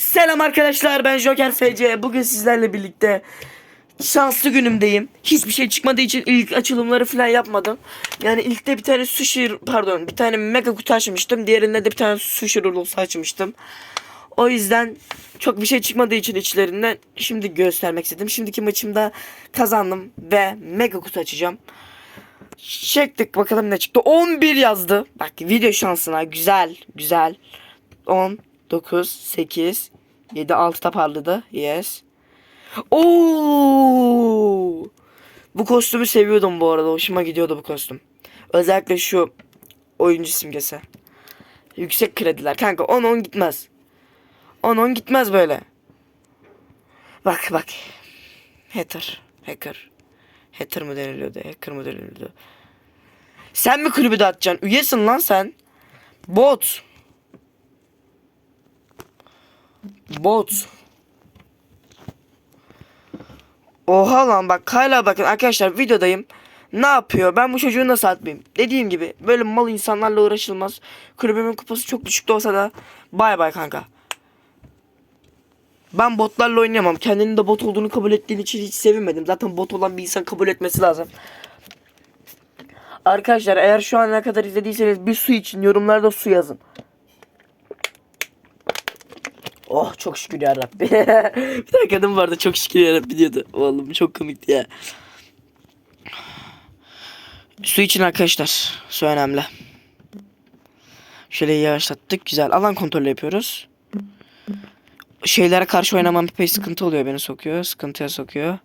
Selam arkadaşlar ben Joker FC. Bugün sizlerle birlikte şanslı günümdeyim. Hiçbir şey çıkmadığı için ilk açılımları falan yapmadım. Yani ilkte bir tane sushi pardon bir tane mega kutu açmıştım. Diğerinde de bir tane sushi rollosu açmıştım. O yüzden çok bir şey çıkmadığı için içlerinden şimdi göstermek istedim. Şimdiki maçımda kazandım ve mega kutu açacağım. Çektik bakalım ne çıktı. 11 yazdı. Bak video şansına güzel güzel. 10 9 8 7 6 da. Yes. Oo! Bu kostümü seviyordum bu arada. Hoşuma gidiyordu bu kostüm. Özellikle şu oyuncu simgesi. Yüksek krediler. Kanka 10 10 gitmez. 10 10 gitmez böyle. Bak bak. Hater. Hacker. Hater mı deniliyordu? Hacker mı deniliyordu? Sen mi kulübü dağıtacaksın? Üyesin lan sen. Bot. Bot. Oha lan bak hala bakın arkadaşlar videodayım. Ne yapıyor? Ben bu çocuğu nasıl atmayayım? Dediğim gibi böyle mal insanlarla uğraşılmaz. Kulübümün kupası çok düşük de olsa da bay bay kanka. Ben botlarla oynayamam. Kendinin de bot olduğunu kabul ettiğin için hiç sevinmedim. Zaten bot olan bir insan kabul etmesi lazım. Arkadaşlar eğer şu ana kadar izlediyseniz bir su için yorumlarda su yazın. Oh çok şükür ya Rabbi. bir tane kadın vardı çok şükür ya Rabbi diyordu. Vallahi çok komikti ya. Su için arkadaşlar. Su önemli. Şöyle yavaşlattık. Güzel. Alan kontrolü yapıyoruz. Şeylere karşı oynamam epey sıkıntı oluyor. Beni sokuyor. Sıkıntıya sokuyor.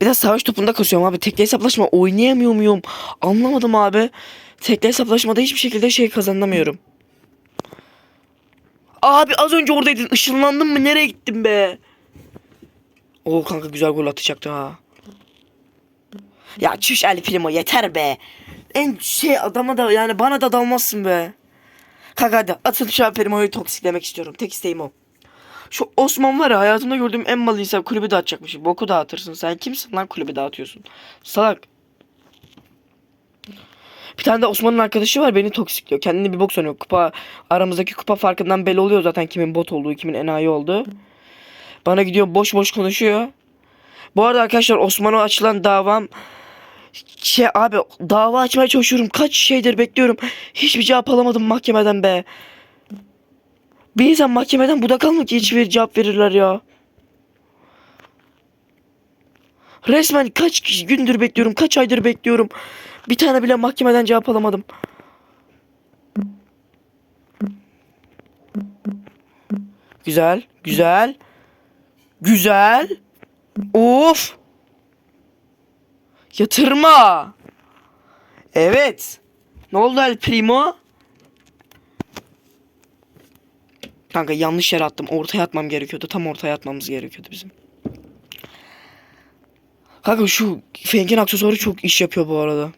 Bir de savaş topunda kasıyorum abi. Tekli hesaplaşma oynayamıyor muyum? Anlamadım abi. Tekli hesaplaşmada hiçbir şekilde şey kazanamıyorum. Abi az önce oradaydın. Işınlandın mı? Nereye gittin be? Oo kanka güzel gol atacaktı ha. Ya çüş El Primo yeter be. En şey adama da yani bana da dalmazsın be. Kanka hadi atın şu El Primo'yu toksiklemek istiyorum. Tek isteğim o. Şu Osman var ya hayatımda gördüğüm en mal insan kulübü dağıtacakmış. Boku dağıtırsın. Sen kimsin lan kulübü dağıtıyorsun? Salak. Bir tane de Osman'ın arkadaşı var beni toksikliyor. Kendini bir bok sanıyor. Kupa aramızdaki kupa farkından belli oluyor zaten kimin bot olduğu, kimin enayi olduğu. Bana gidiyor boş boş konuşuyor. Bu arada arkadaşlar Osman'a açılan davam şey abi dava açmaya çalışıyorum. Kaç şeydir bekliyorum. Hiçbir cevap alamadım mahkemeden be. Bir insan mahkemeden budak almak ki hiçbir cevap verirler ya. Resmen kaç gündür bekliyorum, kaç aydır bekliyorum. Bir tane bile mahkemeden cevap alamadım. Güzel, güzel. Güzel. Of. Yatırma. Evet. Ne oldu El Primo? Kanka yanlış yere attım. Ortaya atmam gerekiyordu. Tam ortaya atmamız gerekiyordu bizim. Kanka şu Feng'in aksesuarı çok iş yapıyor bu arada.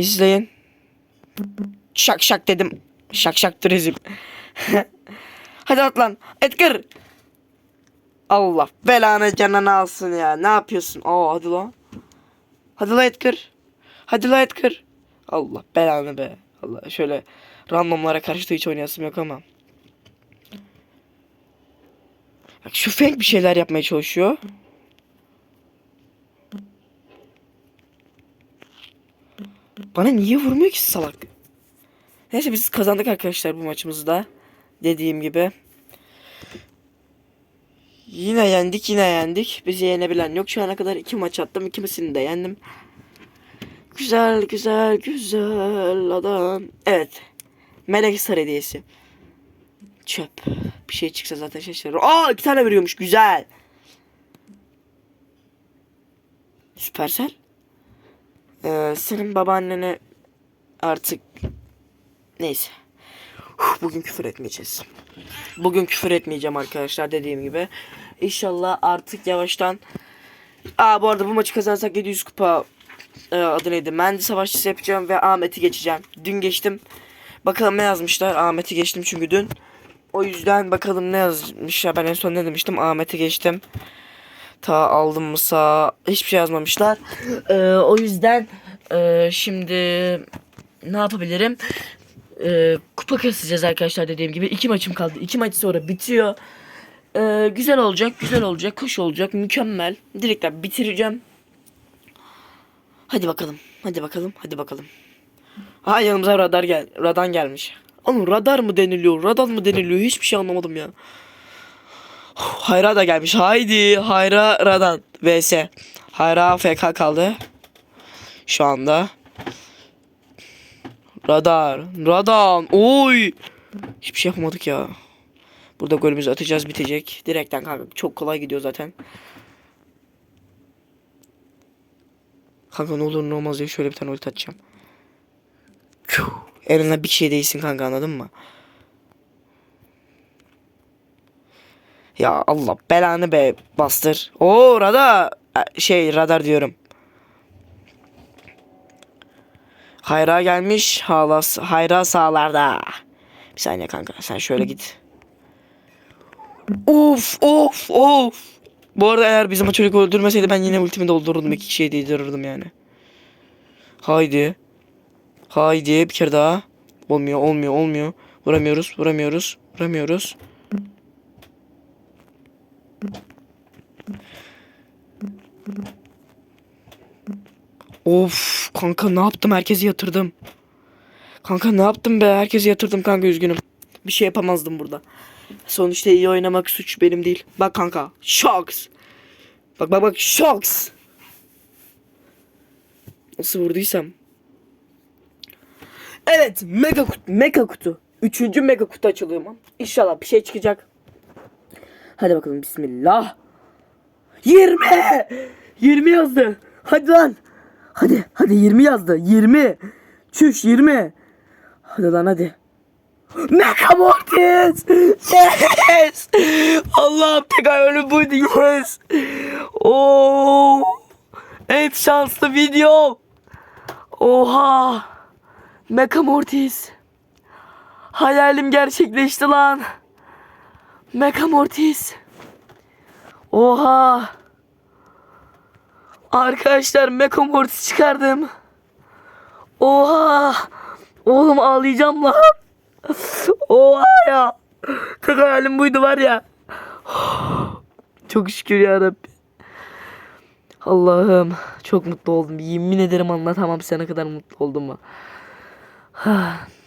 İzleyin. Şak şak dedim. Şak şak turizm. Hadi at lan. Edgar. Allah belanı canını alsın ya. Ne yapıyorsun? Aa hadi lan. Hadi lan Edgar. Hadi lan Edgar. Allah belanı be. Allah şöyle randomlara karşı da hiç oynayasım yok ama. Bak şu Feng bir şeyler yapmaya çalışıyor. Bana niye vurmuyor ki salak? Neyse biz kazandık arkadaşlar bu maçımızı da. Dediğim gibi. Yine yendik yine yendik. Bizi yenebilen yok. Şu ana kadar iki maç attım. ikisini de yendim. Güzel güzel güzel adam. Evet. Melek Hisar hediyesi. Çöp. Bir şey çıksa zaten şaşırırım. Aa iki tane veriyormuş. Güzel. Süpersel. Ee, senin babaannene artık neyse. Bugün küfür etmeyeceğiz. Bugün küfür etmeyeceğim arkadaşlar dediğim gibi. İnşallah artık yavaştan Aa bu arada bu maçı kazanırsak 700 kupa e, adı neydi? Mendi savaşçısı yapacağım ve Ahmet'i geçeceğim. Dün geçtim. Bakalım ne yazmışlar. Ahmet'i geçtim çünkü dün. O yüzden bakalım ne yazmışlar. Ben en son ne demiştim? Ahmet'i geçtim. Ta aldım mı hiçbir şey yazmamışlar. Ee, o yüzden e, şimdi ne yapabilirim? Ee, kupa kasacağız arkadaşlar dediğim gibi. iki maçım kaldı. İki maç sonra bitiyor. Ee, güzel olacak, güzel olacak, kuş olacak, mükemmel. Direkten bitireceğim. Hadi bakalım, hadi bakalım, hadi bakalım. Ha yanımıza radar gel, radan gelmiş. Oğlum radar mı deniliyor, radar mı deniliyor hiçbir şey anlamadım ya. Hayra da gelmiş. Haydi Hayra Radan vs. Hayra FK kaldı. Şu anda. Radar. Radan. Oy. Hiçbir şey yapamadık ya. Burada golümüzü atacağız bitecek. Direkten kanka çok kolay gidiyor zaten. Kanka ne olur ne olmaz diye şöyle bir tane ulti atacağım. Eline bir şey değilsin kanka anladın mı? Ya Allah belanı be bastır. Oo radar şey radar diyorum. Hayra gelmiş. Hala hayra sağlarda. Bir saniye kanka sen şöyle git. Of of of. Bu arada eğer bizim çocuk öldürmeseydi ben yine ultimi doldururdum. iki kişiyi değdirirdim yani. Haydi. Haydi bir kere daha. Olmuyor olmuyor olmuyor. Vuramıyoruz vuramıyoruz vuramıyoruz. Of kanka ne yaptım herkesi yatırdım. Kanka ne yaptım be herkesi yatırdım kanka üzgünüm. Bir şey yapamazdım burada. Sonuçta iyi oynamak suç benim değil. Bak kanka shocks. Bak bak bak shocks. Nasıl vurduysam. Evet mega kutu. Mega kutu. Üçüncü mega kutu açılıyor mu? İnşallah bir şey çıkacak. Hadi bakalım bismillah. 20! 20 yazdı. Hadi lan. Hadi hadi 20 yazdı. 20. Çüş 20. Hadi lan hadi. Mega Mortis! Yes! Allah'ım tek ölüm buydu yes! Oo! En şanslı video! Oha! Mega Mortis! Hayalim gerçekleşti lan! Mega Mortis! Oha! Arkadaşlar Mega Mortis çıkardım. Oha! Oğlum ağlayacağım lan. Oha ya. Tek hayalim buydu var ya. Çok şükür ya Rabbi. Allah'ım çok mutlu oldum. Yemin ederim anlatamam sana kadar mutlu oldum mu.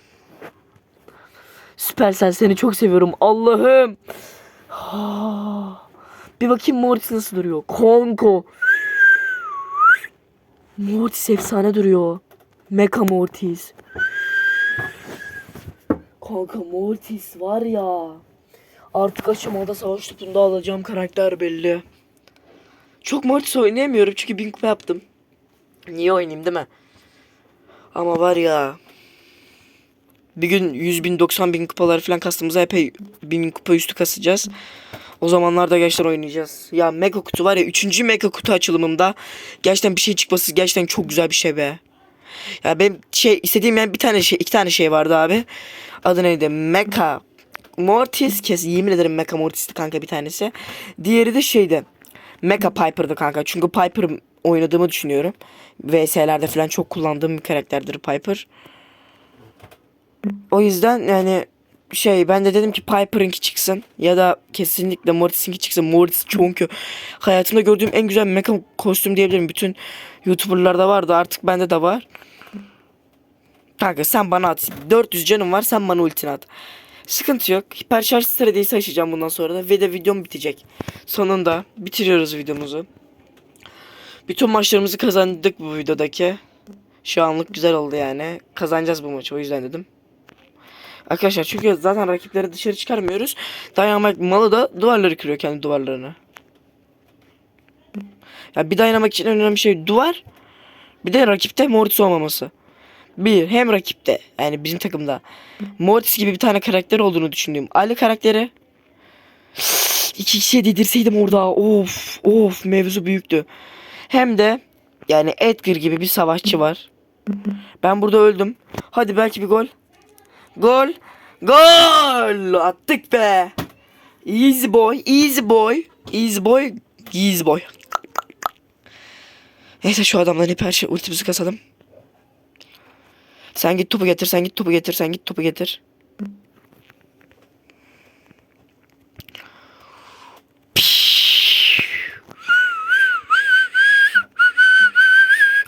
Süpersel seni çok seviyorum. Allah'ım. Bir bakayım Mortis nasıl duruyor. Konko. Mortis efsane duruyor. Mecha Mortis. Kanka Mortis var ya. Artık aşamada savaş topunda alacağım karakter belli. Çok Mortis oynayamıyorum çünkü bin kupa yaptım. Niye oynayayım değil mi? Ama var ya. Bir gün 100 bin 90 bin kupalar falan kastığımızda epey bin kupa üstü kasacağız. O zamanlarda gerçekten oynayacağız. Ya mega kutu var ya 3. mega kutu açılımımda gerçekten bir şey çıkması gerçekten çok güzel bir şey be. Ya benim şey istediğim yani bir tane şey iki tane şey vardı abi. Adı neydi? Mecha Mortis kes yemin ederim Mecha Mortis'ti kanka bir tanesi. Diğeri de şeydi. Mecha Piper'dı kanka. Çünkü Piper oynadığımı düşünüyorum. VS'lerde falan çok kullandığım bir karakterdir Piper. O yüzden yani şey ben de dedim ki Piper'ınki çıksın ya da kesinlikle Mortis'inki çıksın. Mortis çünkü hayatımda gördüğüm en güzel mecha kostüm diyebilirim. Bütün YouTuber'larda vardı artık bende de var. Kanka sen bana at. 400 canım var sen bana ultini at. Sıkıntı yok. Hiper şarj stratejisi açacağım bundan sonra da ve de videom bitecek. Sonunda bitiriyoruz videomuzu. Bütün maçlarımızı kazandık bu videodaki. Şu anlık güzel oldu yani. Kazanacağız bu maçı o yüzden dedim. Arkadaşlar çünkü zaten rakipleri dışarı çıkarmıyoruz. Dynamite malı da duvarları kırıyor kendi duvarlarını. Ya bir Dynamite için önemli şey duvar. Bir de rakipte Mortis olmaması. Bir hem rakipte yani bizim takımda Mortis gibi bir tane karakter olduğunu düşündüğüm Ali karakteri iki kişiye dedirseydim orada of of mevzu büyüktü. Hem de yani Edgar gibi bir savaşçı var. Ben burada öldüm. Hadi belki bir gol. Gol. Gol. Attık be. Easy boy. Easy boy. Easy boy. Easy boy. Neyse şu adamların hep her şey ultimizi kasalım. Sen git topu getir, sen git topu getir, sen git topu getir.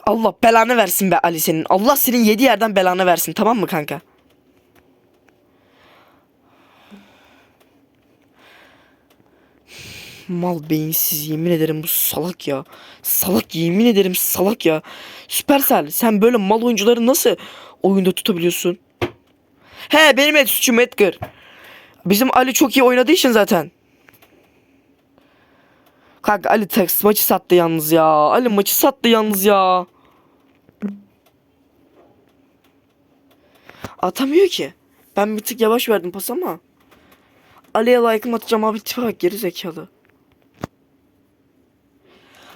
Allah belanı versin be Ali senin. Allah senin yedi yerden belanı versin tamam mı kanka? Mal beyinsiz yemin ederim bu salak ya. Salak yemin ederim salak ya. Süpersel sen böyle mal oyuncuları nasıl oyunda tutabiliyorsun? He benim et suçum Edgar. Bizim Ali çok iyi oynadığı için zaten. Kanka Ali Tex maçı sattı yalnız ya. Ali maçı sattı yalnız ya. Atamıyor ki. Ben bir tık yavaş verdim pas ama. Ali'ye like'ım atacağım abi tipe bak geri zekalı.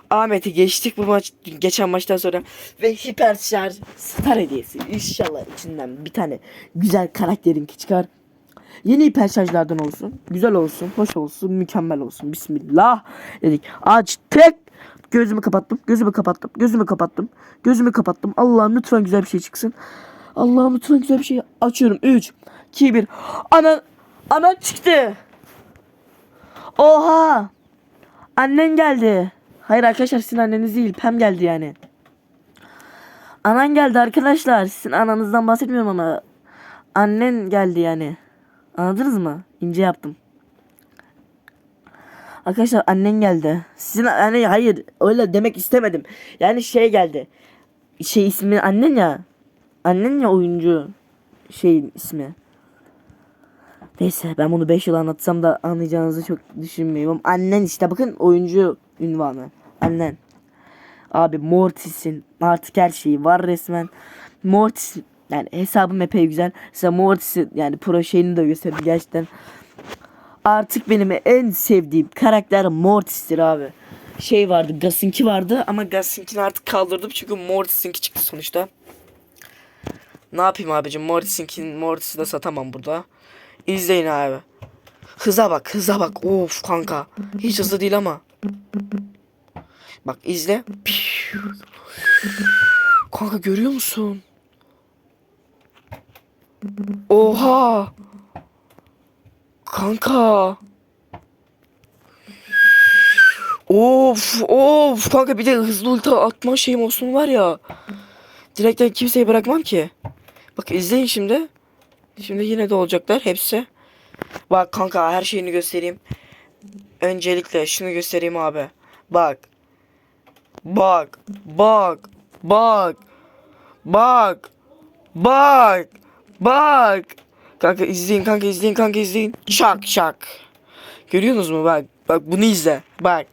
Ahmet'i geçtik bu maç geçen maçtan sonra ve hiper star hediyesi inşallah içinden bir tane güzel karakterin çıkar. Yeni hiper olsun. Güzel olsun, hoş olsun, mükemmel olsun. Bismillah dedik. Açtık. Gözümü kapattım. Gözümü kapattım. Gözümü kapattım. Gözümü kapattım. Allah'ım lütfen güzel bir şey çıksın. Allah'ım lütfen güzel bir şey. Açıyorum. 3 2 1. Ana ana çıktı. Oha. Annen geldi. Hayır arkadaşlar sizin anneniz değil. Pem geldi yani. Anan geldi arkadaşlar. Sizin ananızdan bahsetmiyorum ama. Annen geldi yani. Anladınız mı? İnce yaptım. Arkadaşlar annen geldi. Sizin hani hayır öyle demek istemedim. Yani şey geldi. Şey ismi annen ya. Annen ya oyuncu. Şeyin ismi. Neyse ben bunu 5 yıl anlatsam da anlayacağınızı çok düşünmüyorum. Annen işte bakın oyuncu ünvanı. Annen. Abi Mortis'in artık her şeyi var resmen. Mortis yani hesabım epey güzel. Size Mortis'in yani pro şeyini de gösterdim gerçekten. Artık benim en sevdiğim karakter Mortis'tir abi. Şey vardı Gas'ınki vardı ama Gas'ınkini artık kaldırdım çünkü Mortis'inki çıktı sonuçta. Ne yapayım abicim Mortis'inki Mortis'i de satamam burada. İzleyin abi. Hıza bak hıza bak. Of kanka. Hiç hızlı değil ama. Bak izle. Kanka görüyor musun? Oha. Kanka. Of of kanka bir de hızlı ulti atma şeyim olsun var ya. Direkten kimseyi bırakmam ki. Bak izleyin şimdi. Şimdi yine de olacaklar hepsi. Bak kanka her şeyini göstereyim. Öncelikle şunu göstereyim abi. Bak. Bak. Bak. Bak. Bak. Bak. Bak. Kanka izleyin kanka izleyin kanka izleyin. Şak şak. Görüyorsunuz mu bak. Bak bunu izle. Bak.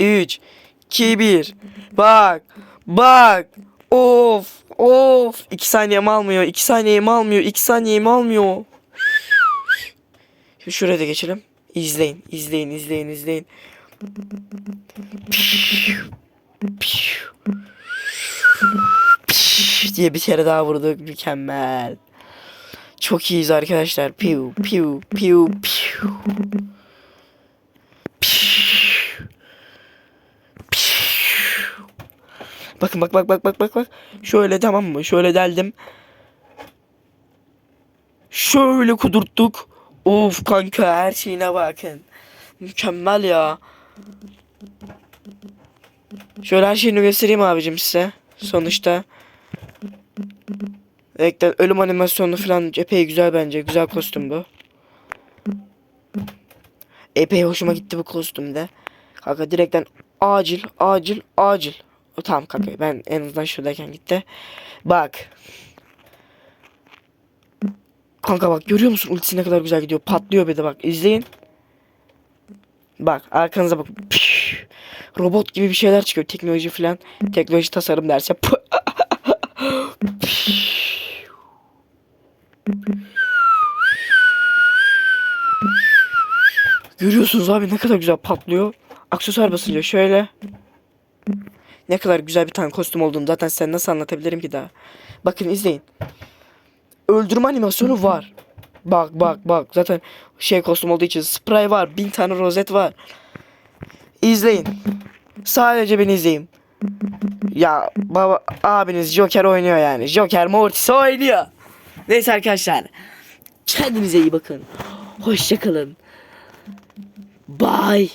3 2 1. Bak. Bak. Of. Of. 2 saniyemi almıyor. 2 saniyemi almıyor. 2 saniyemi almıyor. Şimdi şuraya da geçelim. İzleyin. izleyin, izleyin, izleyin. Diye bir kere daha vurduk. Mükemmel. Çok iyiyiz arkadaşlar. Piu piu piu piu. Bakın bak bak bak bak bak bak. Şöyle tamam mı? Şöyle deldim. Şöyle kudurttuk. Of kanka her şeyine bakın. Mükemmel ya. Şöyle her şeyini göstereyim abicim size. Sonuçta. Rekten ölüm animasyonu falan epey güzel bence. Güzel kostüm bu. Epey hoşuma gitti bu kostümde. Kanka direkten acil acil acil. O, tamam kanka ben en azından şuradayken gitti. Bak. Kanka bak görüyor musun ultisi ne kadar güzel gidiyor. Patlıyor bir de bak izleyin. Bak arkanıza bak. Püf. Robot gibi bir şeyler çıkıyor. Teknoloji falan. Teknoloji tasarım dersi. Görüyorsunuz abi ne kadar güzel patlıyor. Aksesuar basılıyor şöyle. Ne kadar güzel bir tane kostüm olduğunu zaten sen nasıl anlatabilirim ki daha. Bakın izleyin. Öldürme animasyonu var. Bak bak bak zaten şey kostüm olduğu için spray var. Bin tane rozet var. İzleyin. Sadece beni izleyin. Ya baba abiniz Joker oynuyor yani. Joker Mortis oynuyor. Neyse arkadaşlar. Kendinize iyi bakın. Hoşçakalın. Bye.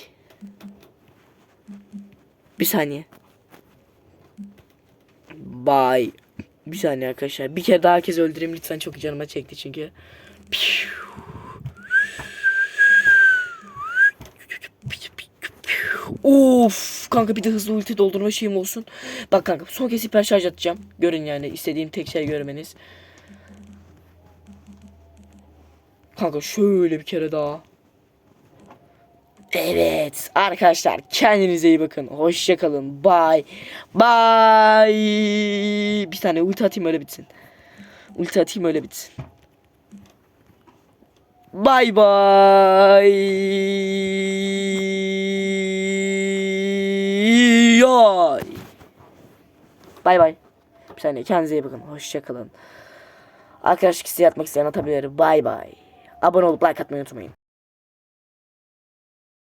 Bir saniye. Bye. Bir saniye arkadaşlar. Bir kere daha herkes öldüreyim lütfen çok canıma çekti çünkü. Of kanka bir de hızlı ulti doldurma şeyim olsun. Bak kanka son kez hiper şarj atacağım. Görün yani istediğim tek şey görmeniz. Kanka şöyle bir kere daha. Evet arkadaşlar kendinize iyi bakın. Hoşça kalın. Bye. Bye. Bir tane ulti atayım öyle bitsin. Ulti atayım öyle bitsin. Bye bye. Bye bye. Bir saniye kendinize iyi bakın. Hoşça kalın. Arkadaşlık isteği atmak isteyen atabilir. Bye bye. Abone olup like atmayı unutmayın.